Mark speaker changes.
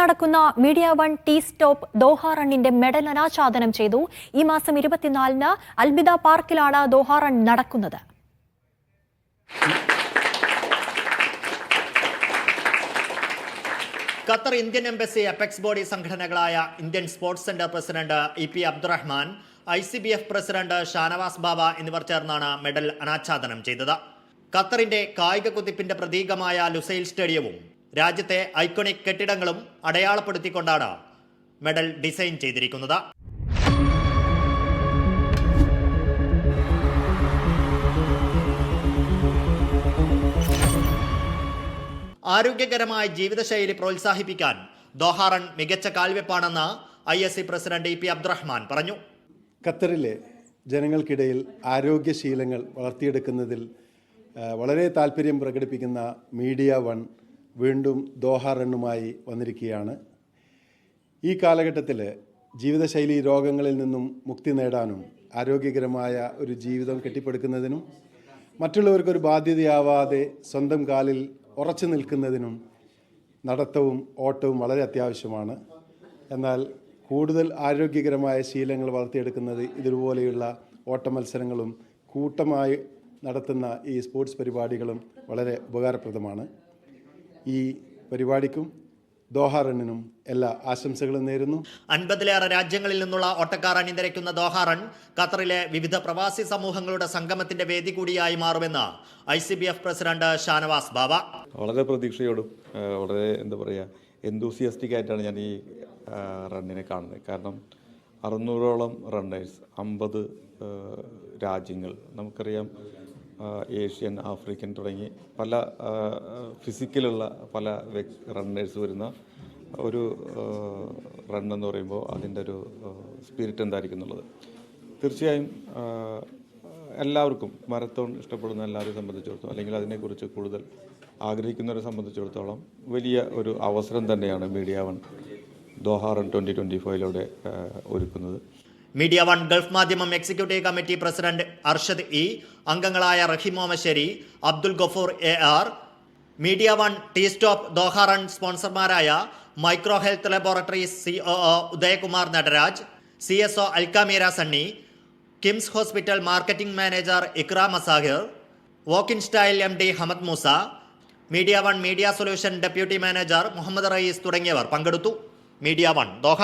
Speaker 1: നടക്കുന്ന media one tea stop Doha റണ്ണിന്റെ medal അനാച്ഛാദനം ചെയ്തു. ഈ മാസം ഇരുപത്തിനാലിന് അൽബിദ പാർക്കിലാണ് ദോഹ റൺ നടക്കുന്നത്.
Speaker 2: Qatar Indian embassy apex body സംഘടനകളായ Indian sports centre president E P Abdurahman I C B F president Shanavas Baba എന്നിവർ ചേർന്നാണ് മെഡൽ അനാച്ഛാദനം ചെയ്തത്. ഖത്തറിന്റെ കായിക കുതിപ്പിന്റെ പ്രതീകമായ ലുസൈൽ സ്റ്റേഡിയവും രാജ്യത്തെ ഐക്കോണിക് കെട്ടിടങ്ങളും അടയാളപ്പെടുത്തിക്കൊണ്ടാണ് മെഡൽ ഡിസൈൻ ചെയ്തിരിക്കുന്നത്. ആരോഗ്യകരമായ ജീവിതശൈലി പ്രോത്സാഹിപ്പിക്കാൻ ദോഹാറൺ മികച്ച കാൽവെപ്പാണെന്ന് I S C president E P Abdurahman പറഞ്ഞു.
Speaker 3: ഖത്തറിലെ ജനങ്ങൾക്കിടയിൽ ആരോഗ്യശീലങ്ങൾ വളർത്തിയെടുക്കുന്നതിൽ വളരെ താല്പര്യം പ്രകടിപ്പിക്കുന്ന മീഡിയ വൺ വീണ്ടും ദോഹ റണ്ണുമായി വന്നിരിക്കുകയാണ്. ഈ കാലഘട്ടത്തിൽ ജീവിതശൈലി രോഗങ്ങളിൽ നിന്നും മുക്തി നേടാനും ആരോഗ്യകരമായ ഒരു ജീവിതം കെട്ടിപ്പടുക്കുന്നതിനും മറ്റുള്ളവർക്കൊരു ബാധ്യതയാവാതെ സ്വന്തം കാലിൽ ഉറച്ചു നിൽക്കുന്നതിനും നടത്തവും ഓട്ടവും വളരെ അത്യാവശ്യമാണ്. എന്നാൽ കൂടുതൽ ആരോഗ്യകരമായ ശീലങ്ങൾ വളർത്തിയെടുക്കുന്നത് ഇതുപോലെയുള്ള ഓട്ട മത്സരങ്ങളും കൂട്ടമായി നടത്തുന്ന ഈ സ്പോർട്സ് പരിപാടികളും വളരെ ഉപകാരപ്രദമാണ്. ഈ പരിപാടിക്കും ദോഹ റണ്ണിനും എല്ലാ ആശംസകളും നേരുന്നു.
Speaker 2: അൻപതിലേറെ രാജ്യങ്ങളിൽ നിന്നുള്ള ഓട്ടക്കാർ അണിനിരക്കുന്ന ദോഹാറൺ ഖത്തറിലെ വിവിധ പ്രവാസി സമൂഹങ്ങളുടെ സംഗമത്തിന്റെ വേദി കൂടിയായി മാറുമെന്ന് I C B F president Shanavas Baba
Speaker 4: വളരെ പ്രതീക്ഷയോടും വളരെ എന്താ പറയുക എന്തൂസിയസ്റ്റിക് ആയിട്ടാണ് ഞാൻ ഈ റണ്ണിനെ കാണുന്നത്. കാരണം അറുന്നൂറോളം റണ്ണേഴ്സ് അമ്പത് രാജ്യങ്ങൾ നമുക്കറിയാം ഏഷ്യൻ ആഫ്രിക്കൻ തുടങ്ങി പല ഫിസിക്കലുള്ള പല റണ്ണേഴ്സ് വരുന്ന ഒരു റൺ എന്ന് പറയുമ്പോൾ അതിന്റെ ഒരു സ്പിരിറ്റ് എന്തായിരിക്കും എന്നുള്ളത്. തീർച്ചയായും എല്ലാവർക്കും മാരത്തോൺ ഇഷ്ടപ്പെടുന്ന എല്ലാവരെയും സംബന്ധിച്ചിടത്തോളം അല്ലെങ്കിൽ അതിനെക്കുറിച്ച് കൂടുതൽ ആഗ്രഹിക്കുന്നവരെ സംബന്ധിച്ചിടത്തോളം വലിയ ഒരു അവസരം തന്നെയാണ് media one Doha run twenty twenty ഫൈവിലൂടെ ഒരുക്കുന്നത്.
Speaker 2: Media one Gulf Madhyamam executive committee president Arshad E അംഗങ്ങളായ Raheem Omassery Abdul Gafoor A R media one tea stop Doha run സ്പോൺസർമാരായ micro health laboratory C O O Udayakumar Nataraj C S O Al Kameera Sunny KIMS hospital marketing manager Iqra Masahir walk in style M D Hamad Moosa media one media solution deputy manager Muhammad Raees തുടങ്ങിയവർ പങ്കെടുത്തു. Media one Doha.